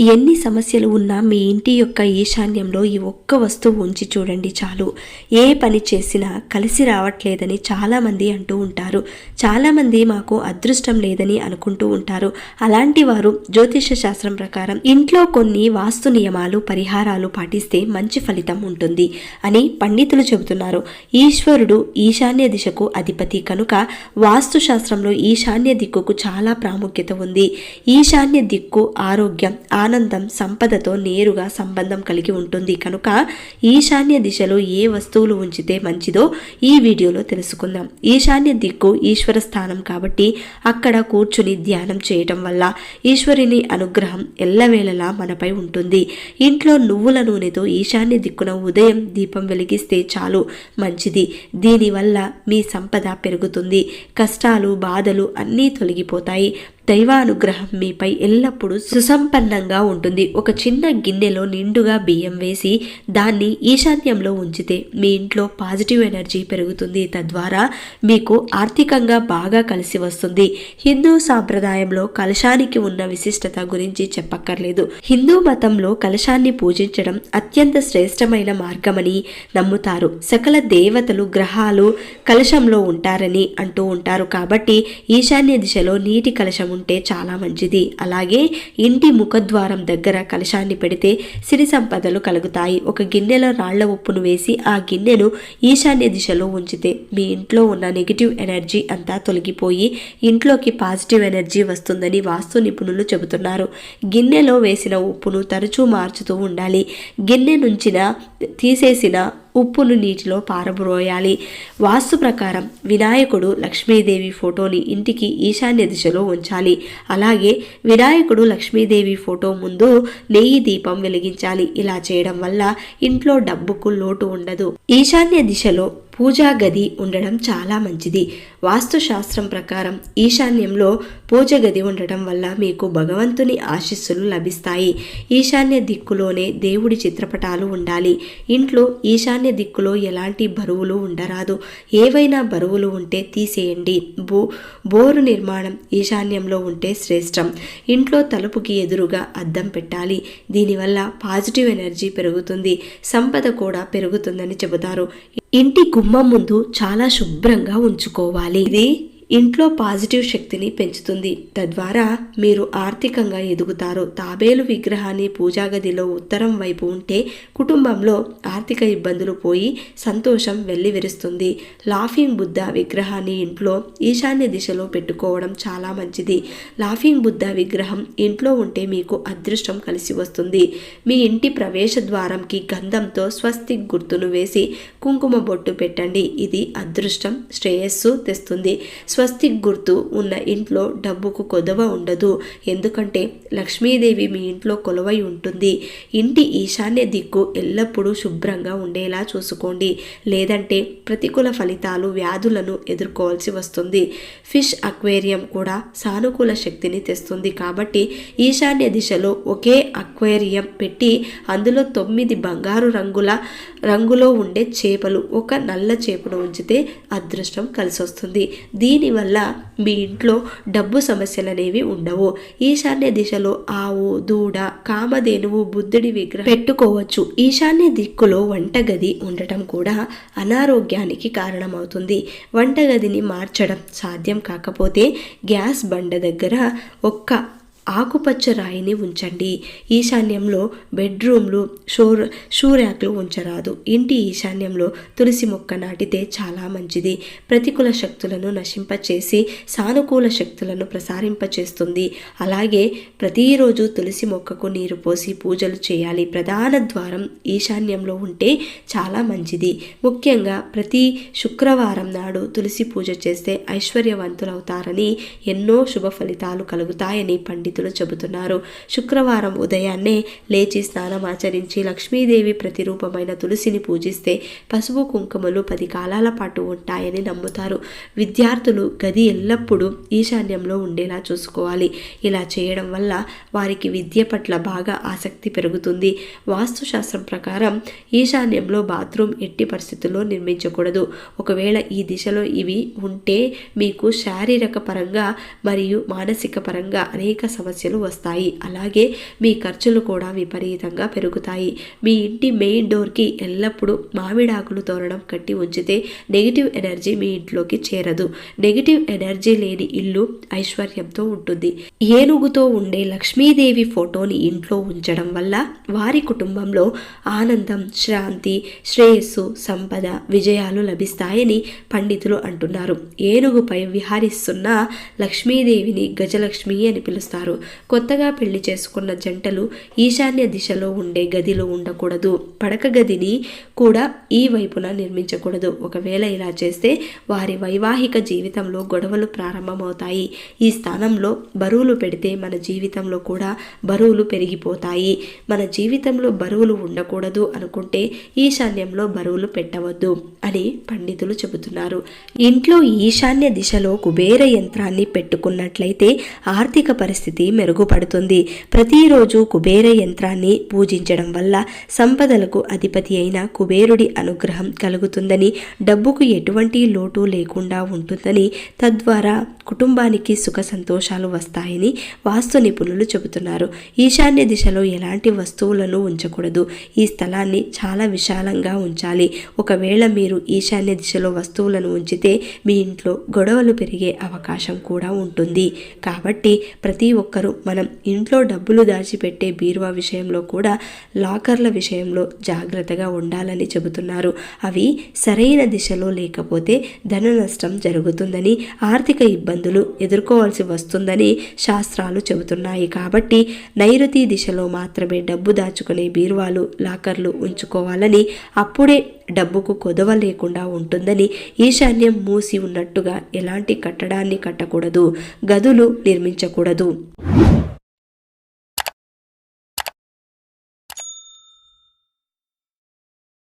ఎన్ని సమస్యలు ఉన్నా మీ ఇంటి యొక్క ఈశాన్యంలో ఈ ఒక్క వస్తువు ఉంచి చూడండి చాలు. ఏ పని చేసినా కలిసి రావట్లేదని చాలామంది అంటూ ఉంటారు. చాలామంది మాకు అదృష్టం లేదని అనుకుంటూ ఉంటారు. అలాంటి వారు జ్యోతిష శాస్త్రం ప్రకారం ఇంట్లో కొన్ని వాస్తు నియమాలు పరిహారాలు పాటిస్తే మంచి ఫలితం ఉంటుంది అని పండితులు చెబుతున్నారు. ఈశ్వరుడు ఈశాన్య దిశకు అధిపతి కనుక వాస్తు శాస్త్రంలో ఈశాన్య దిక్కుకు చాలా ప్రాముఖ్యత ఉంది. ఈశాన్య దిక్కు ఆరోగ్యం ఆనందం సంపదతో నేరుగా సంబంధం కలిగి ఉంటుంది. కనుక ఈశాన్య దిశలో ఏ వస్తువులు ఉంచితే మంచిదో ఈ వీడియోలో తెలుసుకుందాం. ఈశాన్య దిక్కు ఈశ్వర స్థానం కాబట్టి అక్కడ కూర్చుని ధ్యానం చేయటం వల్ల ఈశ్వరుని అనుగ్రహం ఎల్లవేళలా మనపై ఉంటుంది. ఇంట్లో నువ్వుల నూనెతో ఈశాన్య దిక్కున ఉదయం దీపం వెలిగిస్తే చాలు మంచిది. దీనివల్ల మీ సంపద పెరుగుతుంది. కష్టాలు బాధలు అన్నీ తొలగిపోతాయి. దైవానుగ్రహం మీపై ఎల్లప్పుడూ సుసంపన్నంగా ఉంటుంది. ఒక చిన్న గిన్నెలో నిండుగా బియ్యం వేసి దాన్ని ఈశాన్యంలో ఉంచితే మీ ఇంట్లో పాజిటివ్ ఎనర్జీ పెరుగుతుంది. తద్వారా మీకు ఆర్థికంగా బాగా కలిసి వస్తుంది. హిందూ సాంప్రదాయంలో కలశానికి ఉన్న విశిష్టత గురించి చెప్పక్కర్లేదు. హిందూ మతంలో కలశాన్ని పూజించడం అత్యంత శ్రేష్టమైన మార్గమని నమ్ముతారు. సకల దేవతలు గ్రహాలు కలశంలో ఉంటారని అంటూ ఉంటారు. కాబట్టి ఈశాన్య దిశలో నీటి కలశం ఉంటే చాలా మంచిది. అలాగే ఇంటి ముఖద్వారం దగ్గర కలశాన్ని పెడితే సిరి సంపదలు కలుగుతాయి. ఒక గిన్నెలో రాళ్ళ ఉప్పును వేసి ఆ గిన్నెను ఈశాన్య దిశలో ఉంచితే మీ ఇంట్లో ఉన్న నెగిటివ్ ఎనర్జీ అంతా తొలగిపోయి ఇంట్లోకి పాజిటివ్ ఎనర్జీ వస్తుందని వాస్తు నిపుణులు చెబుతున్నారు. గిన్నెలో వేసిన ఉప్పును తరచూ మార్చుతూ ఉండాలి. గిన్నె నుంచిన తీసేసిన ఉప్పును నీటిలో పారబోయాలి. వాస్తు ప్రకారం వినాయకుడు లక్ష్మీదేవి ఫోటోని ఇంటికి ఈశాన్య దిశలో ఉంచాలి. అలాగే వినాయకుడు లక్ష్మీదేవి ఫోటో ముందు నెయ్యి దీపం వెలిగించాలి. ఇలా చేయడం వల్ల ఇంట్లో డబ్బుకు లోటు ఉండదు. ఈశాన్య దిశలో పూజా గది ఉండడం చాలా మంచిది. వాస్తుశాస్త్రం ప్రకారం ఈశాన్యంలో పూజ గది ఉండటం వల్ల మీకు భగవంతుని ఆశీస్సులు లభిస్తాయి. ఈశాన్య దిక్కులోనే దేవుడి చిత్రపటాలు ఉండాలి. ఇంట్లో ఈశాన్య దిక్కులో ఎలాంటి బరువులు ఉండరాదు. ఏవైనా బరువులు ఉంటే తీసేయండి. బో బోరు నిర్మాణం ఈశాన్యంలో ఉంటే శ్రేష్టం. ఇంట్లో తలుపుకి ఎదురుగా అద్దం పెట్టాలి. దీనివల్ల పాజిటివ్ ఎనర్జీ పెరుగుతుంది. సంపద కూడా పెరుగుతుందని చెబుతారు. ఇంటి గుమ్మం ముందు చాలా శుభ్రంగా ఉంచుకోవాలి. ఇది ఇంట్లో పాజిటివ్ శక్తిని పెంచుతుంది. తద్వారా మీరు ఆర్థికంగా ఎదుగుతారు. తాబేలు విగ్రహాన్ని పూజా గదిలో ఉత్తరం వైపు ఉంటే కుటుంబంలో ఆర్థిక ఇబ్బందులు పోయి సంతోషం వెల్లివిరుస్తుంది. లాఫింగ్ బుద్ధ విగ్రహాన్ని ఇంట్లో ఈశాన్య దిశలో పెట్టుకోవడం చాలా మంచిది. లాఫింగ్ బుద్ధ విగ్రహం ఇంట్లో ఉంటే మీకు అదృష్టం కలిసి వస్తుంది. మీ ఇంటి ప్రవేశ ద్వారంకి గంధంతో స్వస్తిక్ గుర్తును వేసి కుంకుమ బొట్టు పెట్టండి. ఇది అదృష్టం శ్రేయస్సు తెస్తుంది. స్వస్తిక్ గుర్తు ఉన్న ఇంట్లో డబ్బుకు కొదవ ఉండదు. ఎందుకంటే లక్ష్మీదేవి మీ ఇంట్లో కొలువై ఉంటుంది. ఇంటి ఈశాన్య దిక్కు ఎల్లప్పుడూ శుభ్రంగా ఉండేలా చూసుకోండి. లేదంటే ప్రతికూల ఫలితాలు వ్యాధులను ఎదుర్కోవాల్సి వస్తుంది. ఫిష్ అక్వేరియం కూడా సానుకూల శక్తిని తెస్తుంది. కాబట్టి ఈశాన్య దిశలో ఒకే అక్వేరియం పెట్టి అందులో తొమ్మిది బంగారు రంగుల రంగులో ఉండే చేపలు ఒక నల్ల చేపను ఉంచితే అదృష్టం కలిసి వస్తుంది దీనివల్ల మీ ఇంట్లో డబ్బు సమస్యలు అనేవి ఉండవు. ఈశాన్య దిశలో ఆవు దూడ కామధేనువు బుద్ధుడి విగ్రహం పెట్టుకోవచ్చు. ఈశాన్య దిక్కులో వంటగది ఉండటం కూడా అనారోగ్యానికి కారణమవుతుంది. వంటగదిని మార్చడం సాధ్యం కాకపోతే గ్యాస్ బండ దగ్గర ఒక్క ఆకుపచ్చ రాయిని ఉంచండి. ఈశాన్యంలో బెడ్రూమ్లు షోర్ షూ ర్యాక్లు ఉంచరాదు. ఇంటి ఈశాన్యంలో తులసి మొక్క నాటితే చాలా మంచిది. ప్రతికూల శక్తులను నశింపచేసి సానుకూల శక్తులను ప్రసారింపచేస్తుంది. అలాగే ప్రతిరోజు తులసి మొక్కకు నీరు పోసి పూజలు చేయాలి. ప్రధాన ద్వారం ఈశాన్యంలో ఉంటే చాలా మంచిది. ముఖ్యంగా ప్రతి శుక్రవారం నాడు తులసి పూజ చేస్తే ఐశ్వర్యవంతులవుతారని ఎన్నో శుభ ఫలితాలు కలుగుతాయని పండితులు చెబుతున్నారు. శుక్రవారం ఉదయాన్నే లేచి స్నానం ఆచరించి లక్ష్మీదేవి ప్రతిరూపమైన తులసిని పూజిస్తే పసుపు కుంకుమలు పది కాలాల పాటు ఉంటాయని నమ్ముతారు. విద్యార్థులు గది ఎల్లప్పుడూ ఈశాన్యంలో ఉండేలా చూసుకోవాలి. ఇలా చేయడం వల్ల వారికి విద్య పట్ల బాగా ఆసక్తి పెరుగుతుంది. వాస్తుశాస్త్రం ప్రకారం ఈశాన్యంలో బాత్రూమ్ ఎట్టి పరిస్థితుల్లో నిర్మించకూడదు. ఒకవేళ ఈ దిశలో ఇవి ఉంటే మీకు శారీరక పరంగా మరియు మానసిక పరంగా అనేక సమస్యలు వస్తాయి. అలాగే మీ ఖర్చులు కూడా విపరీతంగా పెరుగుతాయి. మీ ఇంటి మెయిన్ డోర్కి ఎల్లప్పుడూ మామిడాకులు తోరణం కట్టి ఉంచితే నెగిటివ్ ఎనర్జీ మీ ఇంట్లోకి చేరదు. నెగిటివ్ ఎనర్జీ లేని ఇల్లు ఐశ్వర్యంతో ఉంటుంది. ఏనుగుతో ఉండే లక్ష్మీదేవి ఫోటోని ఇంట్లో ఉంచడం వల్ల వారి కుటుంబంలో ఆనందం శాంతి శ్రేయస్సు సంపద విజయాలు లభిస్తాయని పండితులు అంటున్నారు. ఏనుగుపై విహారిస్తున్న లక్ష్మీదేవిని గజలక్ష్మి అని పిలుస్తారు. కొత్తగా పెళ్ళి చేసుకున్న జంటలు ఈశాన్య దిశలో ఉండే గదిలో ఉండకూడదు. పడక గదిని కూడా ఈ వైపున నిర్మించకూడదు. ఒకవేళ ఇలా చేస్తే వారి వైవాహిక జీవితంలో గొడవలు ప్రారంభమవుతాయి. ఈ స్థానంలో బరువులు పెడితే మన జీవితంలో కూడా బరువులు పెరిగిపోతాయి. మన జీవితంలో బరువులు ఉండకూడదు అనుకుంటే ఈశాన్యంలో బరువులు పెట్టవద్దు అని పండితులు చెబుతున్నారు. ఇంట్లో ఈశాన్య దిశలో కుబేర యంత్రాన్ని పెట్టుకున్నట్లయితే ఆర్థిక పరిస్థితి మెరుగుపడుతుంది. ప్రతిరోజు కుబేర యంత్రాన్ని పూజించడం వల్ల సంపదలకు అధిపతి అయిన కుబేరుడి అనుగ్రహం కలుగుతుందని డబ్బుకు ఎటువంటి లోటు లేకుండా ఉంటుందని తద్వారా కుటుంబానికి సుఖ సంతోషాలు వస్తాయని వాస్తు నిపుణులు చెబుతున్నారు. ఈశాన్య దిశలో ఎలాంటి వస్తువులను ఉంచకూడదు. ఈ స్థలాన్ని చాలా విశాలంగా ఉంచాలి. ఒకవేళ మీరు ఈశాన్య దిశలో వస్తువులను ఉంచితే మీ ఇంట్లో గొడవలు పెరిగే అవకాశం కూడా ఉంటుంది. కాబట్టి ప్రతి ఒక్క ఒక్కరు. మనం ఇంట్లో డబ్బులు దాచిపెట్టే బీరువా విషయంలో కూడా లాకర్ల విషయంలో జాగ్రత్తగా ఉండాలని చెబుతున్నారు. అవి సరైన దిశలో లేకపోతే ధన నష్టం జరుగుతుందని ఆర్థిక ఇబ్బందులు ఎదుర్కోవాల్సి వస్తుందని శాస్త్రాలు చెబుతున్నాయి. కాబట్టి నైరుతి దిశలో మాత్రమే డబ్బు దాచుకునే బీరువాలు లాకర్లు ఉంచుకోవాలని అప్పుడే డబ్బుకు కొదవ లేకుండా ఉంటుందని ఈశాన్యం మూసి ఉన్నట్టుగా ఎలాంటి కట్టడాన్ని కట్టకూడదు గదులు నిర్మించకూడదు.